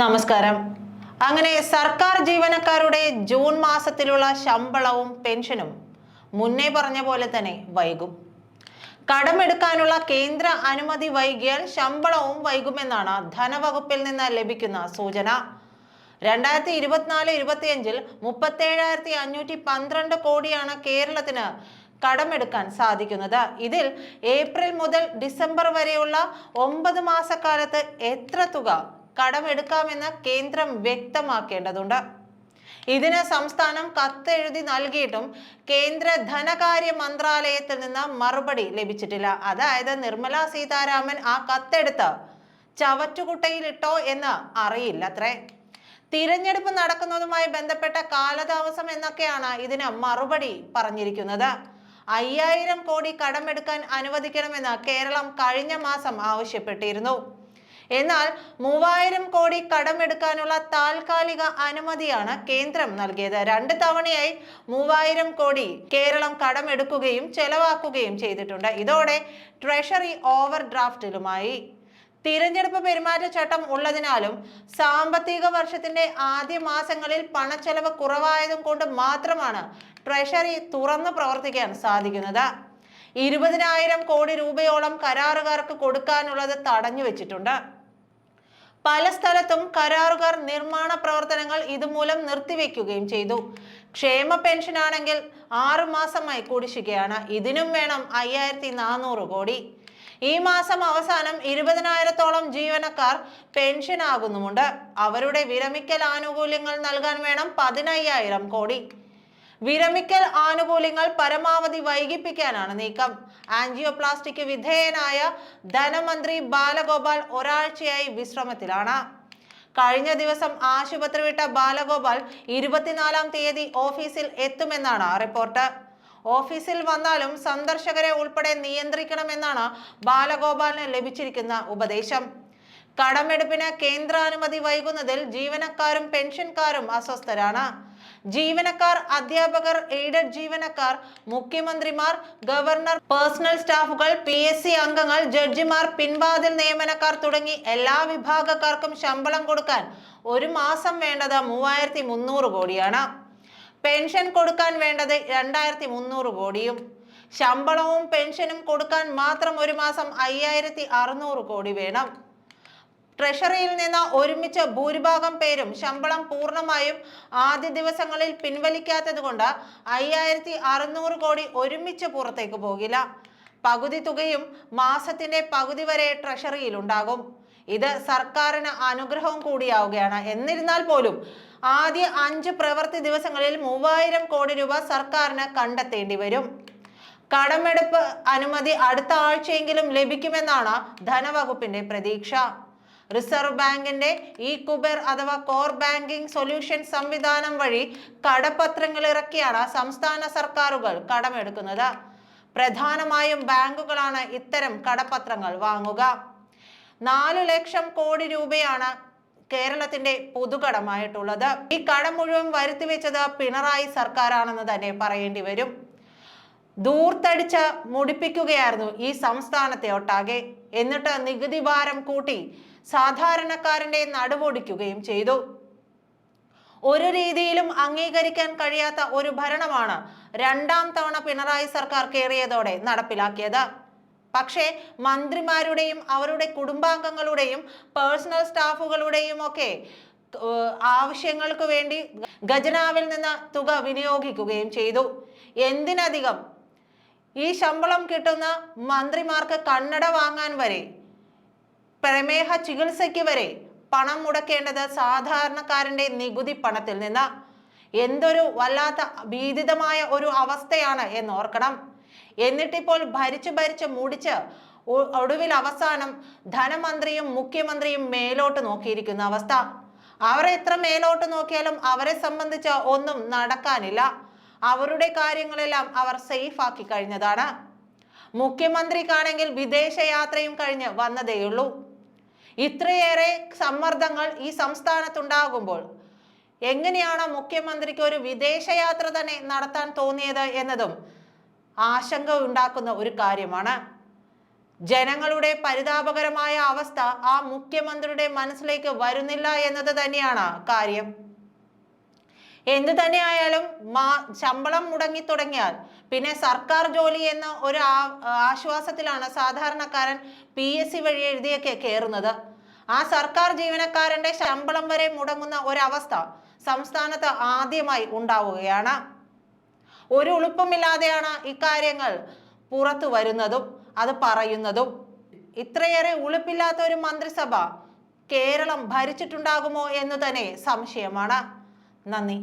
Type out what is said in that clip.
നമസ്കാരം. അങ്ങനെ സർക്കാർ ജീവനക്കാരുടെ ജൂൺ മാസത്തിലുള്ള ശമ്പളവും പെൻഷനും മുന്നേ പറഞ്ഞ പോലെ തന്നെ വൈകും. കടമെടുക്കാനുള്ള കേന്ദ്ര അനുമതി വൈകിയാൽ ശമ്പളവും വൈകുമെന്നാണ് ധനവകുപ്പിൽ നിന്ന് ലഭിക്കുന്ന സൂചന. രണ്ടായിരത്തി ഇരുപത്തിനാല് ഇരുപത്തിയഞ്ചിൽ മുപ്പത്തേഴായിരത്തി അഞ്ഞൂറ്റി പന്ത്രണ്ട് കോടിയാണ് കേരളത്തിന് കടമെടുക്കാൻ സാധിക്കുന്നത്. ഇതിൽ ഏപ്രിൽ മുതൽ ഡിസംബർ വരെയുള്ള ഒമ്പത് മാസക്കാലത്ത് എത്ര തുക കടമെടുക്കാമെന്ന് കേന്ദ്രം വ്യക്തമാക്കേണ്ടതുണ്ട്. ഇതിന് സംസ്ഥാനം കത്തെഴുതി നൽകിയിട്ടും കേന്ദ്ര ധനകാര്യ മന്ത്രാലയത്തിൽ നിന്ന് മറുപടി ലഭിച്ചിട്ടില്ല. അതായത് നിർമ്മല സീതാരാമൻ ആ കത്തെടുത്ത് ചവറ്റുകുട്ടയിലിട്ടോ എന്ന് അറിയില്ല അത്രേ തിരഞ്ഞെടുപ്പ് നടക്കുന്നതുമായി ബന്ധപ്പെട്ട കാലതാമസം എന്നൊക്കെയാണ് ഇതിന് മറുപടി പറഞ്ഞിരിക്കുന്നത്. അയ്യായിരം കോടി കടമെടുക്കാൻ അനുവദിക്കണമെന്ന് കേരളം കഴിഞ്ഞ മാസം ആവശ്യപ്പെട്ടിരുന്നു. എന്നാൽ മൂവായിരം കോടി കടമെടുക്കാനുള്ള താൽക്കാലിക അനുമതിയാണ് കേന്ദ്രം നൽകിയത്. രണ്ട് തവണയായി മൂവായിരം കോടി കേരളം കടമെടുക്കുകയും ചെലവാക്കുകയും ചെയ്തിട്ടുണ്ട്. ഇതോടെ ട്രഷറി ഓവർ ഡ്രാഫ്റ്റിലുമായി തിരഞ്ഞെടുപ്പ് പെരുമാറ്റച്ചട്ടം ഉള്ളതിനാലും സാമ്പത്തിക വർഷത്തിന്റെ ആദ്യ മാസങ്ങളിൽ പണച്ചെലവ് കുറവായതും കൊണ്ട് മാത്രമാണ് ട്രഷറി തുറന്നു പ്രവർത്തിക്കാൻ സാധിക്കുന്നത്. ഇരുപതിനായിരം കോടി രൂപയോളം കരാറുകാർക്ക് കൊടുക്കാനുള്ളത് തടഞ്ഞു വെച്ചിട്ടുണ്ട്. പല സ്ഥലത്തും കരാറുകാർ നിർമ്മാണ പ്രവർത്തനങ്ങൾ ഇതുമൂലം നിർത്തിവെക്കുകയും ചെയ്തു. ക്ഷേമ പെൻഷൻ ആണെങ്കിൽ മാസമായി കുടിശ്ശികയാണ്. ഇതിനും വേണം അയ്യായിരത്തി നാനൂറ് കോടി. ഈ മാസം അവസാനം ഇരുപതിനായിരത്തോളം ജീവനക്കാർ പെൻഷൻ ആകുന്നുമുണ്ട് അവരുടെ വിരമിക്കൽ ആനുകൂല്യങ്ങൾ നൽകാൻ വേണം പതിനയ്യായിരം കോടി. വിരമിക്കൽ ആനുകൂല്യങ്ങൾ പരമാവധി വൈകിപ്പിക്കാനാണ് നീക്കം. ആൻജിയോപ്ലാസ്റ്റിക് വിധേയനായ ധനമന്ത്രി ബാലഗോപാൽ ഒരാഴ്ചയായി വിശ്രമത്തിലാണ്. കഴിഞ്ഞ ദിവസം ആശുപത്രി വിട്ട ബാലഗോപാൽ ഇരുപത്തിനാലാം തീയതി ഓഫീസിൽ എത്തുമെന്നാണ് റിപ്പോർട്ട്. ഓഫീസിൽ വന്നാലും സന്ദർശകരെ ഉൾപ്പെടെ നിയന്ത്രിക്കണമെന്നാണ് ബാലഗോപാലിന് ലഭിച്ചിരിക്കുന്ന ഉപദേശം. കടമെടുപ്പിന് കേന്ദ്രാനുമതി വൈകുന്നതിൽ ജീവനക്കാരും പെൻഷൻകാരും അസ്വസ്ഥരാണ്. ജീവനക്കാർ അധ്യാപകർ എയ്ഡഡ് ജീവനക്കാർ മുഖ്യമന്ത്രിമാർ ഗവർണർ പേഴ്സണൽ സ്റ്റാഫുകൾ പി എസ് സി അംഗങ്ങൾ ജഡ്ജിമാർ പിൻവാതിൽ നിയമനക്കാർ തുടങ്ങി എല്ലാ വിഭാഗക്കാർക്കും ശമ്പളം കൊടുക്കാൻ ഒരു മാസം വേണ്ടത് മൂവായിരത്തി മുന്നൂറ് കോടിയാണ്. പെൻഷൻ കൊടുക്കാൻ വേണ്ടത് രണ്ടായിരത്തി മുന്നൂറ് കോടിയും. ശമ്പളവും പെൻഷനും കൊടുക്കാൻ മാത്രം ഒരു മാസം അയ്യായിരത്തി അറുന്നൂറ് കോടി വേണം. ട്രഷറിയിൽ നിന്ന് ഒരുമിച്ച് ഭൂരിഭാഗം പേരും ശമ്പളം പൂർണമായും ആദ്യ ദിവസങ്ങളിൽ പിൻവലിക്കാത്തതുകൊണ്ട് അയ്യായിരത്തി അറുന്നൂറ് കോടി ഒരുമിച്ച് പുറത്തേക്ക് പോകില്ല. പകുതി തുകയും മാസത്തിന്റെ പകുതി വരെ ട്രഷറിയിൽ ഉണ്ടാകും. ഇത് സർക്കാരിന് അനുഗ്രഹവും കൂടിയാവുകയാണ്. എന്നിരുന്നാൽ പോലും ആദ്യ അഞ്ച് പ്രവൃത്തി ദിവസങ്ങളിൽ മൂവായിരം കോടി രൂപ സർക്കാരിന് കണ്ടെത്തേണ്ടി വരും. കടമെടുപ്പ് അനുമതി അടുത്ത ആഴ്ചയെങ്കിലും ലഭിക്കുമെന്നാണ് ധനവകുപ്പിന്റെ പ്രതീക്ഷ. റിസർവ് ബാങ്കിന്റെ ഈ കുബേർ അഥവാ കോർ ബാങ്കിംഗ് സൊല്യൂഷൻ സംവിധാനം വഴി കടപത്രങ്ങൾ ഇറക്കിയാണ് സംസ്ഥാന സർക്കാരുകൾ കടമെടുക്കുന്നത്. പ്രധാനമായും ബാങ്കുകളാണ് ഇത്തരം കടപത്രങ്ങൾ വാങ്ങുക. നാലു ലക്ഷം കോടി രൂപയാണ് കേരളത്തിന്റെ പുതുകടമായിട്ടുള്ളത്. ഈ കടം മുഴുവൻ വരുത്തിവെച്ചത് പിണറായി സർക്കാരാണെന്ന് തന്നെ പറയേണ്ടി വരും. ദൂർത്തടിച്ച് മുടിപ്പിക്കുകയായിരുന്നു ഈ സംസ്ഥാനത്തെ ഒട്ടാകെ. എന്നിട്ട് നികുതി ഭാരം കൂട്ടി സാധാരണക്കാരന്റെ നടുവൊടിക്കുകയും ചെയ്തു. ഒരു രീതിയിലും അംഗീകരിക്കാൻ കഴിയാത്ത ഒരു ഭരണമാണ് രണ്ടാം തവണ പിണറായി സർക്കാർ കയറിയതോടെ നടപ്പിലാക്കിയത്. പക്ഷേ മന്ത്രിമാരുടെയും അവരുടെ കുടുംബാംഗങ്ങളുടെയും പേഴ്സണൽ സ്റ്റാഫുകളുടെയും ഒക്കെ ആവശ്യങ്ങൾക്ക് വേണ്ടി ഖജനാവിൽ നിന്ന് തുക വിനിയോഗിക്കുകയും ചെയ്തു. എന്തിനധികം? ഈ ശമ്പളം കിട്ടുന്ന മന്ത്രിമാർക്ക് കണ്ണട വാങ്ങാൻ വരെ പ്രമേഹ ചികിത്സയ്ക്ക് വരെ പണം മുടക്കേണ്ടത് സാധാരണക്കാരന്റെ നികുതി പണത്തിൽ നിന്ന്. എന്തൊരു വല്ലാത്ത ഭീതിതമായ ഒരു അവസ്ഥയാണ് എന്ന് ഓർക്കണം എന്നിട്ടിപ്പോൾ ഭരിച്ചു ഭരിച്ച് മുടിച്ച് ഒടുവിൽ അവസാനം ധനമന്ത്രിയും മുഖ്യമന്ത്രിയും മേലോട്ട് നോക്കിയിരിക്കുന്ന അവസ്ഥ. അവരെ എത്ര മേലോട്ട് നോക്കിയാലും അവരെ സംബന്ധിച്ച് ഒന്നും നടക്കാനില്ല. അവരുടെ കാര്യങ്ങളെല്ലാം അവർ സേഫ് ആക്കി കഴിഞ്ഞതാണ്. മുഖ്യമന്ത്രിക്കാണെങ്കിൽ വിദേശയാത്രയും കഴിഞ്ഞ് വന്നതേയുള്ളൂ. ഇത്രയേറെ സമ്മർദ്ദങ്ങൾ ഈ സംസ്ഥാനത്തുണ്ടാകുമ്പോൾ എങ്ങനെയാണ് മുഖ്യമന്ത്രിക്ക് ഒരു വിദേശയാത്ര തന്നെ നടത്താൻ തോന്നിയത് എന്നതും ആശങ്ക ഉണ്ടാക്കുന്ന ഒരു കാര്യമാണ്. ജനങ്ങളുടെ പരിതാപകരമായ അവസ്ഥ ആ മുഖ്യമന്ത്രിയുടെ മനസ്സിലേക്ക് വരുന്നില്ല എന്നത് തന്നെയാണ് കാര്യം. എന്ത് തന്നെയായാലും മാ ശമ്പളം മുടങ്ങി തുടങ്ങിയാൽ പിന്നെ സർക്കാർ ജോലി എന്ന ഒരു ആശ്വാസത്തിലാണ് സാധാരണക്കാരൻ പി എസ് സി വഴി എഴുതിയൊക്കെ കയറുന്നത്. ആ സർക്കാർ ജീവനക്കാരന്റെ ശമ്പളം വരെ മുടങ്ങുന്ന ഒരവസ്ഥ സംസ്ഥാനത്ത് ആദ്യമായി ഉണ്ടാവുകയാണ്. ഒരു ഉളുപ്പമില്ലാതെയാണ് ഇക്കാര്യങ്ങൾ പുറത്തു വരുന്നതും അത് പറയുന്നതും. ഇത്രയേറെ ഉളുപ്പില്ലാത്ത ഒരു മന്ത്രിസഭ കേരളം ഭരിച്ചിട്ടുണ്ടാകുമോ എന്ന് തന്നെ സംശയമാണ്. നന്ദി